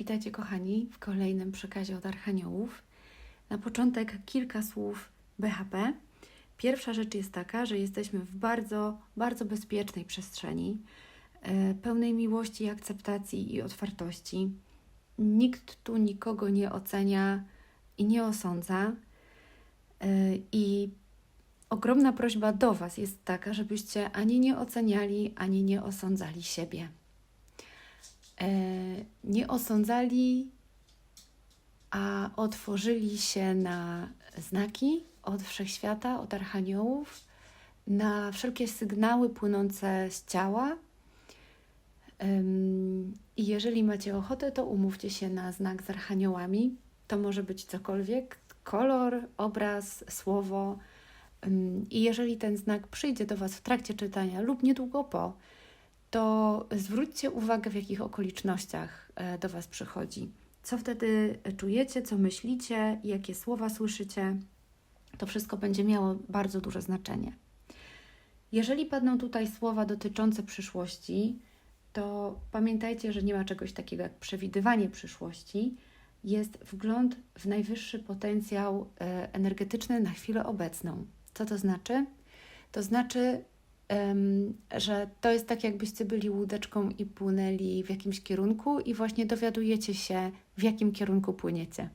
Witajcie kochani w kolejnym przekazie od Archaniołów. Na początek kilka słów BHP. Pierwsza rzecz jest taka, że jesteśmy w bardzo, bardzo bezpiecznej przestrzeni, e, pełnej miłości, akceptacji i otwartości. Nikt tu nikogo nie ocenia i nie osądza. E, I ogromna prośba do Was jest taka, żebyście ani nie oceniali, ani nie osądzali siebie. E, nie osądzali, a otworzyli się na znaki od wszechświata, od archaniołów, na wszelkie sygnały płynące z ciała. I jeżeli macie ochotę, to umówcie się na znak z archaniołami. To może być cokolwiek kolor, obraz, słowo. I jeżeli ten znak przyjdzie do Was w trakcie czytania lub niedługo po, to zwróćcie uwagę, w jakich okolicznościach e, do Was przychodzi. Co wtedy czujecie, co myślicie, jakie słowa słyszycie. To wszystko będzie miało bardzo duże znaczenie. Jeżeli padną tutaj słowa dotyczące przyszłości, to pamiętajcie, że nie ma czegoś takiego jak przewidywanie przyszłości. Jest wgląd w najwyższy potencjał e, energetyczny na chwilę obecną. Co to znaczy? To znaczy, że to jest tak, jakbyście byli łódeczką i płynęli w jakimś kierunku, i właśnie dowiadujecie się, w jakim kierunku płyniecie.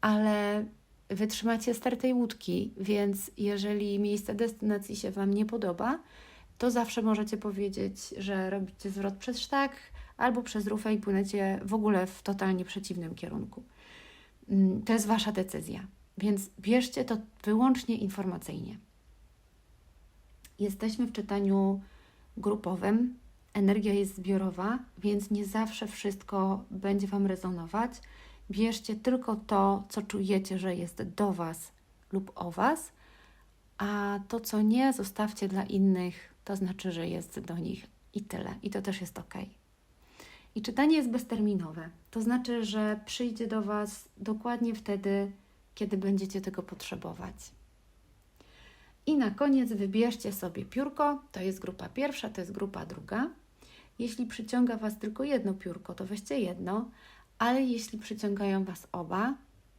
Ale wytrzymacie start tej łódki, więc jeżeli miejsce destynacji się Wam nie podoba, to zawsze możecie powiedzieć, że robicie zwrot przez sztak albo przez rufę i płyniecie w ogóle w totalnie przeciwnym kierunku. Mm, To jest Wasza decyzja, więc bierzcie to wyłącznie informacyjnie. Jesteśmy w czytaniu grupowym, energia jest zbiorowa, więc nie zawsze wszystko będzie Wam rezonować. Bierzcie tylko to, co czujecie, że jest do Was lub o Was, a to, co nie, zostawcie dla innych, to znaczy, że jest do nich i tyle. I to też jest ok. I czytanie jest bezterminowe, to znaczy, że przyjdzie do Was dokładnie wtedy, kiedy będziecie tego potrzebować. I na koniec wybierzcie sobie piórko, to jest grupa pierwsza, to jest grupa druga. Jeśli przyciąga Was tylko jedno piórko, to weźcie jedno, ale jeśli przyciągają Was oba,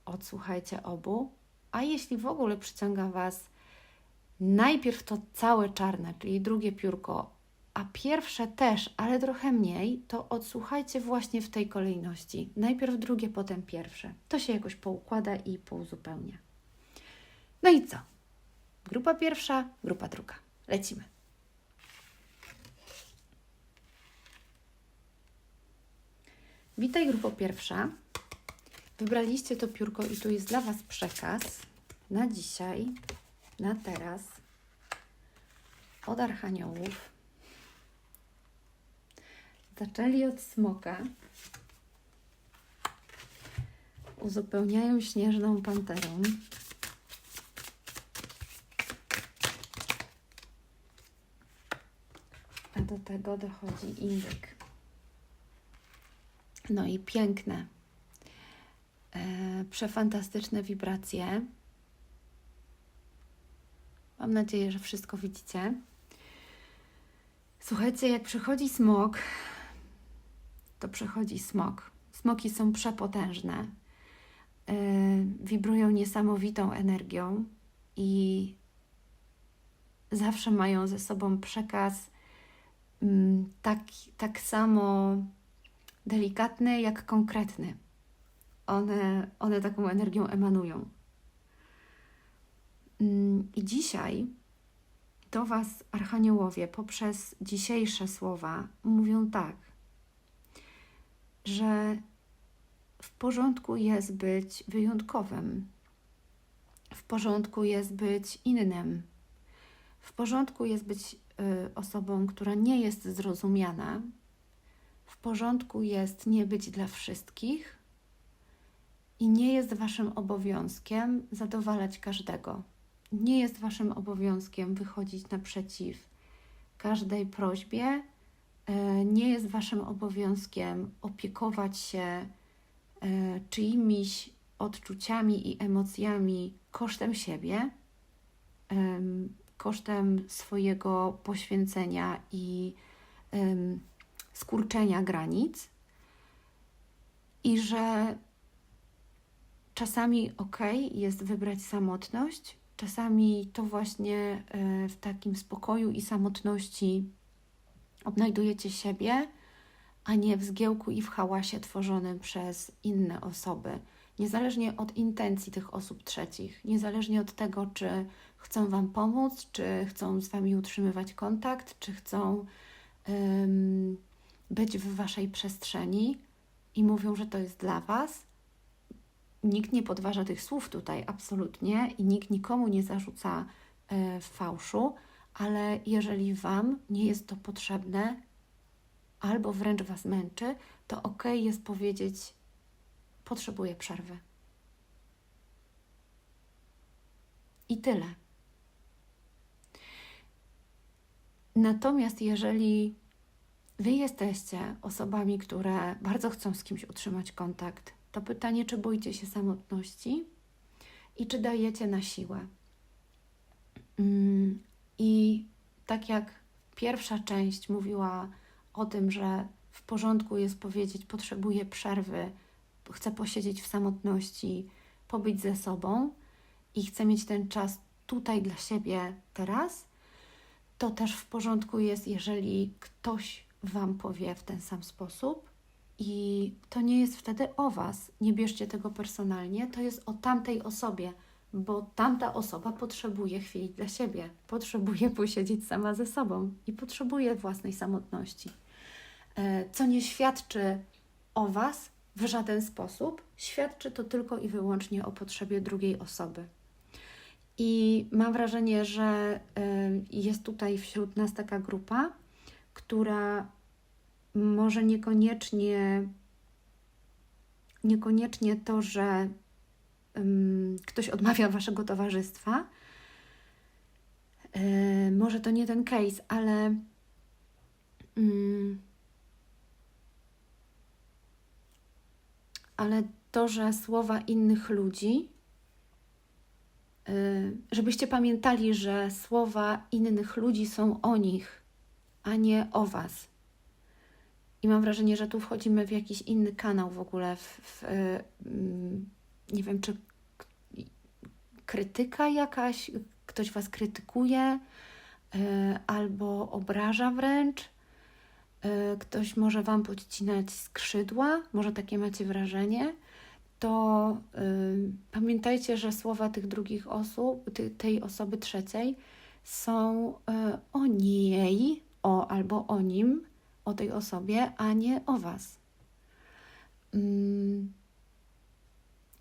odsłuchajcie obu, a jeśli w ogóle przyciąga Was najpierw to całe czarne, czyli drugie piórko, a pierwsze też, ale trochę mniej, to odsłuchajcie właśnie w tej kolejności. Najpierw drugie, potem pierwsze. To się jakoś poukłada i pouzupełnia. No i co? Grupa pierwsza, grupa druga. Lecimy. Witaj, grupo pierwsza. Wybraliście to piórko i tu jest dla Was przekaz na dzisiaj, na teraz od Archaniołów. Zaczęli od smoka. Uzupełniają śnieżną panterą. Do tego dochodzi indyk. No i piękne, e, przefantastyczne wibracje. Mam nadzieję, że wszystko widzicie. Słuchajcie, jak przychodzi smok, to przychodzi smok. Smoki są przepotężne, e, wibrują niesamowitą energią i zawsze mają ze sobą przekaz tak, tak samo delikatny jak konkretny. One, one taką energią emanują. Mm, I dzisiaj do Was, Archaniołowie, poprzez dzisiejsze słowa mówią tak, że w porządku jest być wyjątkowym, w porządku jest być innym, w porządku jest być osobą, która nie jest zrozumiana, w porządku jest nie być dla wszystkich i nie jest Waszym obowiązkiem zadowalać każdego. Nie jest Waszym obowiązkiem wychodzić naprzeciw każdej prośbie. E, Nie jest Waszym obowiązkiem opiekować się e, czyimiś odczuciami i emocjami kosztem siebie, kosztem swojego poświęcenia i em, skurczenia granic. i że czasami ok jest wybrać samotność, czasami to właśnie e, w takim spokoju i samotności odnajdujecie siebie, a nie w zgiełku i w hałasie tworzonym przez inne osoby. Niezależnie od intencji tych osób trzecich, niezależnie od tego, czy chcą Wam pomóc, czy chcą z Wami utrzymywać kontakt, czy chcą być w Waszej przestrzeni i mówią, że to jest dla Was. Nikt nie podważa tych słów tutaj, absolutnie, i nikt nikomu nie zarzuca e, fałszu, ale jeżeli Wam nie jest to potrzebne, albo wręcz Was męczy, to ok jest powiedzieć: Potrzebuję przerwy. I tyle. Natomiast jeżeli Wy jesteście osobami, które bardzo chcą z kimś utrzymać kontakt, to pytanie, czy boicie się samotności i czy dajecie na siłę. Mm, I tak jak pierwsza część mówiła o tym, że w porządku jest powiedzieć, potrzebuję przerwy, chcę posiedzieć w samotności, pobyć ze sobą i chcę mieć ten czas tutaj dla siebie teraz, to też w porządku jest, jeżeli ktoś Wam powie w ten sam sposób. I to nie jest wtedy o Was. Nie bierzcie tego personalnie, to jest o tamtej osobie, bo tamta osoba potrzebuje chwili dla siebie, potrzebuje posiedzieć sama ze sobą i potrzebuje własnej samotności. E, co nie świadczy o Was w żaden sposób, świadczy to tylko i wyłącznie o potrzebie drugiej osoby. I mam wrażenie, że jest tutaj wśród nas taka grupa, która może niekoniecznie, niekoniecznie to, że ktoś odmawia waszego towarzystwa. może to nie ten case, ale ale to, że słowa innych ludzi Y, żebyście pamiętali, że słowa innych ludzi są o nich, a nie o Was. I mam wrażenie, że tu wchodzimy w jakiś inny kanał w ogóle, w, w y, mm, nie wiem, czy krytyka jakaś, ktoś Was krytykuje y, albo obraża wręcz. Ktoś może Wam podcinać skrzydła, może takie macie wrażenie to y, pamiętajcie, że słowa tych drugich osób, ty, tej osoby trzeciej są y, o niej, o albo o nim, o tej osobie, a nie o Was. Mm.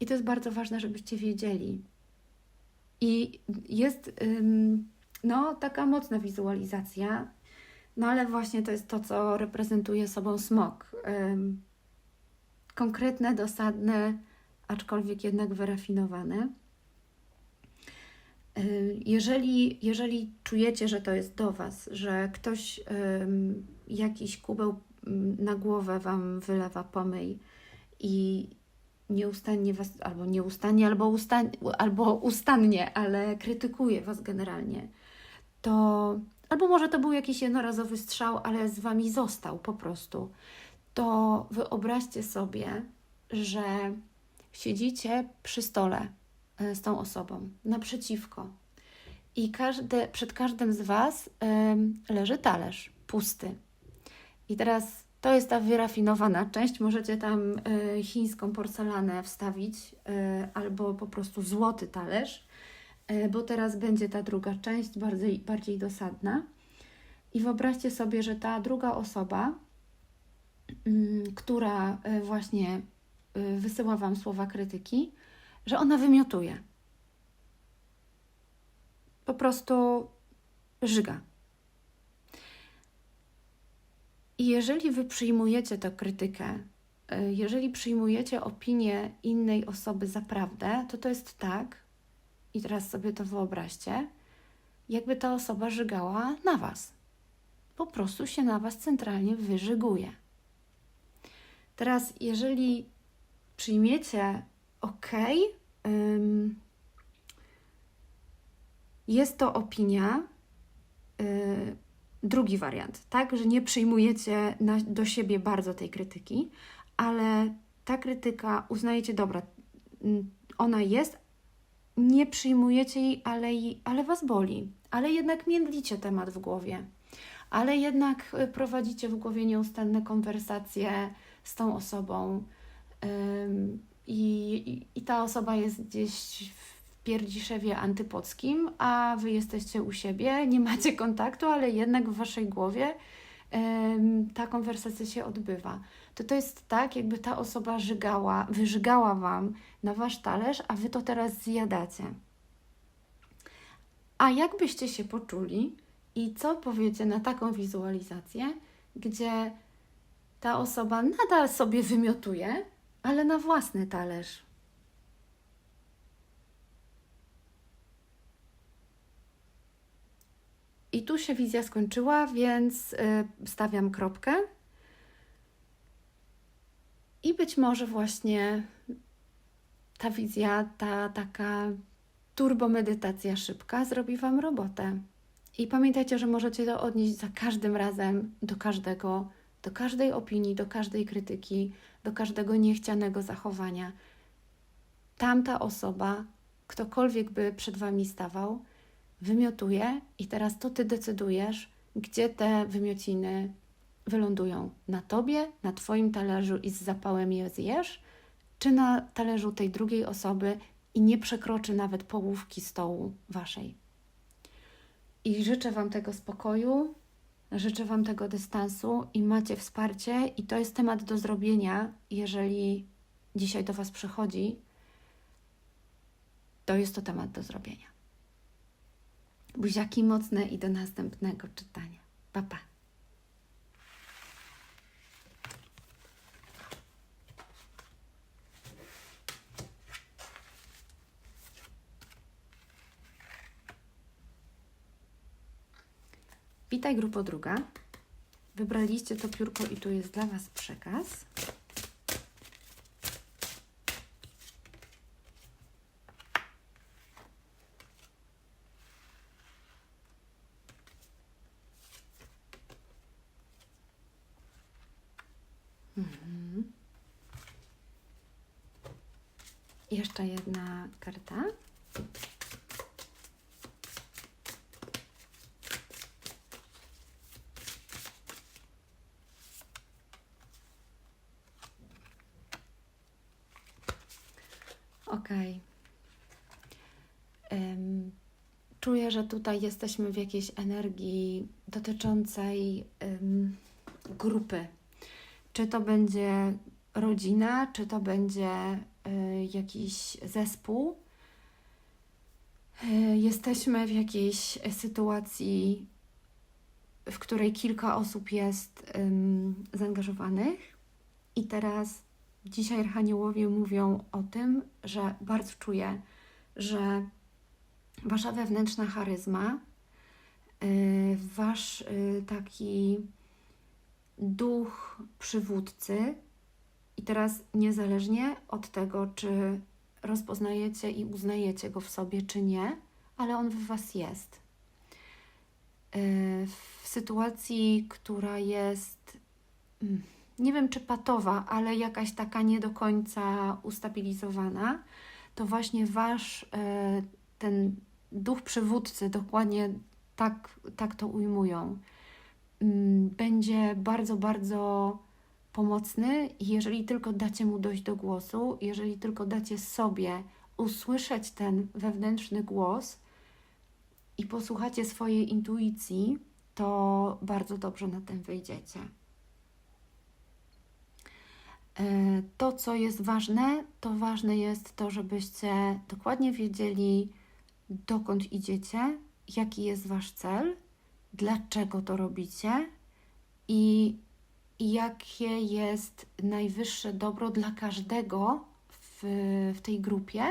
I to jest bardzo ważne, żebyście wiedzieli. I jest no, taka mocna wizualizacja, no ale właśnie to jest to, co reprezentuje sobą smok. Konkretne, dosadne, aczkolwiek jednak wyrafinowane. Y, jeżeli, jeżeli czujecie, że to jest do Was, że ktoś jakiś kubeł na głowę Wam wylewa pomyj i nieustannie Was, albo nieustannie, albo, ustan, albo ustannie, ale krytykuje Was generalnie, to albo może to był jakiś jednorazowy strzał, ale z Wami został po prostu, to wyobraźcie sobie, że siedzicie przy stole e, z tą osobą, naprzeciwko. I każde, przed każdym z Was leży talerz pusty. I teraz to jest ta wyrafinowana część. Możecie tam e, chińską porcelanę wstawić e, albo po prostu złoty talerz, bo teraz będzie ta druga część bardziej, bardziej dosadna. I wyobraźcie sobie, że ta druga osoba, mm, która właśnie wysyła Wam słowa krytyki, że ona wymiotuje. Po prostu żyga. I jeżeli Wy przyjmujecie tę krytykę, y, jeżeli przyjmujecie opinię innej osoby za prawdę, to to jest tak, i teraz sobie to wyobraźcie, jakby ta osoba żygała na Was. Po prostu się na Was centralnie wyżyguje. Teraz, jeżeli przyjmiecie, ok, jest to opinia, y, drugi wariant, tak, że nie przyjmujecie na, do siebie bardzo tej krytyki, ale ta krytyka uznajecie, dobra, mm, ona jest, nie przyjmujecie jej, ale, ale was boli, ale jednak międlicie temat w głowie, ale jednak y, prowadzicie w głowie nieustanne konwersacje z tą osobą i, i, ta osoba jest gdzieś w Pierdziszewie antypockim, a wy jesteście u siebie, nie macie kontaktu, ale jednak w waszej głowie ta konwersacja się odbywa. To to jest tak, jakby ta osoba żygała, wyżygała wam na wasz talerz, a wy to teraz zjadacie. A jak byście się poczuli i co powiecie na taką wizualizację, gdzie ta osoba nadal sobie wymiotuje, ale na własny talerz? I tu się wizja skończyła, więc y, stawiam kropkę. I być może właśnie ta wizja, ta taka turbomedytacja szybka zrobi Wam robotę. I pamiętajcie, że możecie to odnieść za każdym razem do każdego, do każdej opinii, do każdej krytyki, do każdego niechcianego zachowania. Tamta osoba, ktokolwiek by przed Wami stawał, wymiotuje i teraz to Ty decydujesz, gdzie te wymiociny wylądują. Na Tobie, na Twoim talerzu i z zapałem je zjesz, czy na talerzu tej drugiej osoby i nie przekroczy nawet połówki stołu Waszej. I życzę Wam tego spokoju, życzę Wam tego dystansu i macie wsparcie i to jest temat do zrobienia, jeżeli dzisiaj do Was przychodzi, to jest to temat do zrobienia. Buziaki mocne i do następnego czytania. Pa, pa. Witaj grupo druga. Wybraliście to piórko i tu jest dla Was przekaz. Mhm. Jeszcze jedna karta. Okej. Em, Czuję, że tutaj jesteśmy w jakiejś energii dotyczącej grupy. Czy to będzie rodzina, czy to będzie y, jakiś zespół. Y, Jesteśmy w jakiejś sytuacji, w której kilka osób jest ym, zaangażowanych, i teraz dzisiaj archaniołowie mówią o tym, że bardzo czuję, że wasza wewnętrzna charyzma, y, wasz y, taki duch przywódcy, i teraz niezależnie od tego, czy rozpoznajecie i uznajecie go w sobie, czy nie, ale on w was jest. Y, W sytuacji, która jest, mm, nie wiem czy patowa, ale jakaś taka nie do końca ustabilizowana, to właśnie wasz e, ten duch przywódcy, dokładnie tak, tak to ujmują, mm, będzie bardzo, bardzo pomocny, jeżeli tylko dacie mu dojść do głosu, jeżeli tylko dacie sobie usłyszeć ten wewnętrzny głos i posłuchacie swojej intuicji, to bardzo dobrze na tym wyjdziecie. E, To, co jest ważne, to ważne jest to, żebyście dokładnie wiedzieli, dokąd idziecie, jaki jest wasz cel, dlaczego to robicie i, jakie jest najwyższe dobro dla każdego w, w tej grupie.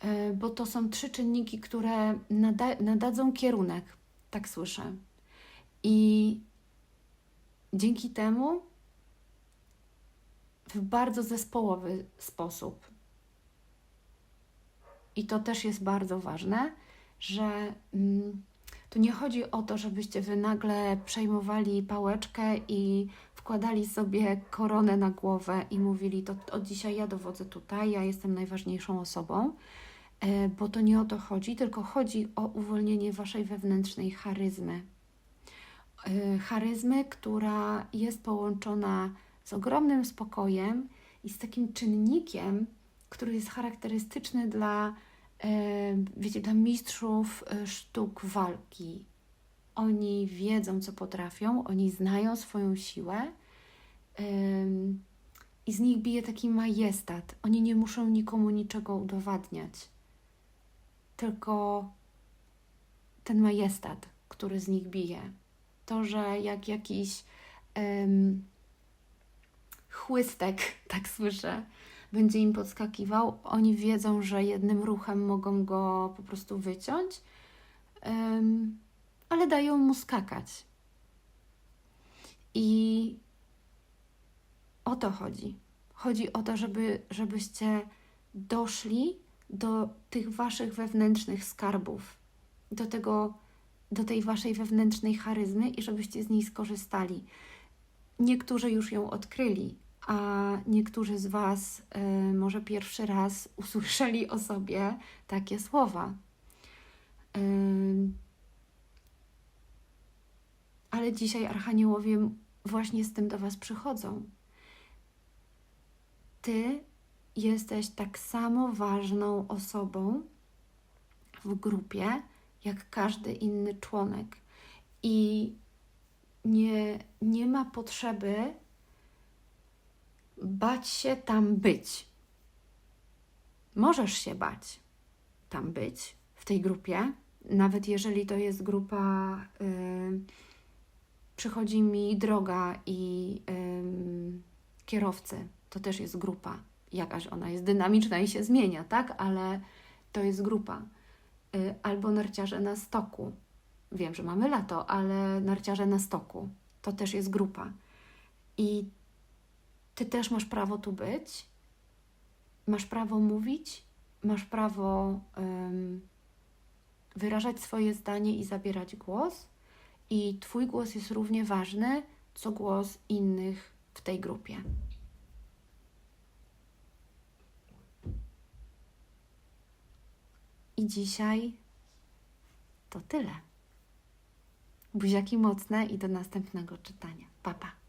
E, Bo to są trzy czynniki, które nada, nadadzą kierunek, tak słyszę. I dzięki temu w bardzo zespołowy sposób. I to też jest bardzo ważne, że mm, Tu nie chodzi o to, żebyście wy nagle przejmowali pałeczkę i wkładali sobie koronę na głowę i mówili: To od dzisiaj ja dowodzę tutaj, ja jestem najważniejszą osobą, e, bo to nie o to chodzi, tylko chodzi o uwolnienie waszej wewnętrznej charyzmy. E, Charyzmy, która jest połączona z ogromnym spokojem i z takim czynnikiem, który jest charakterystyczny dla, e, wiecie, dla mistrzów e, sztuk walki. Oni wiedzą, co potrafią, oni znają swoją siłę i z nich bije taki majestat. Oni nie muszą nikomu niczego udowadniać, tylko ten majestat, który z nich bije. To, że jak jakiś chłystek, tak słyszę, będzie im podskakiwał, oni wiedzą, że jednym ruchem mogą go po prostu wyciąć, em, ale dają mu skakać. I o to chodzi. Chodzi o to, żeby, żebyście doszli do tych waszych wewnętrznych skarbów, do tego, do tej waszej wewnętrznej charyzmy i żebyście z niej skorzystali. Niektórzy już ją odkryli, a niektórzy z Was y, może pierwszy raz usłyszeli o sobie takie słowa. Ym, ale dzisiaj archaniołowie właśnie z tym do Was przychodzą. Ty jesteś tak samo ważną osobą w grupie, jak każdy inny członek. I nie, nie ma potrzeby bać się tam być. Możesz się bać tam być, w tej grupie, nawet jeżeli to jest grupa. y, przychodzi mi droga i ym, kierowcy, to też jest grupa. Jakaś ona jest dynamiczna i się zmienia, tak? Ale to jest grupa. Y, albo narciarze na stoku. Wiem, że mamy lato, ale narciarze na stoku to też jest grupa. I ty też masz prawo tu być, masz prawo mówić, masz prawo ym, wyrażać swoje zdanie i zabierać głos, i Twój głos jest równie ważny, co głos innych w tej grupie. I dzisiaj to tyle. Buziaki mocne i do następnego czytania. Pa, pa.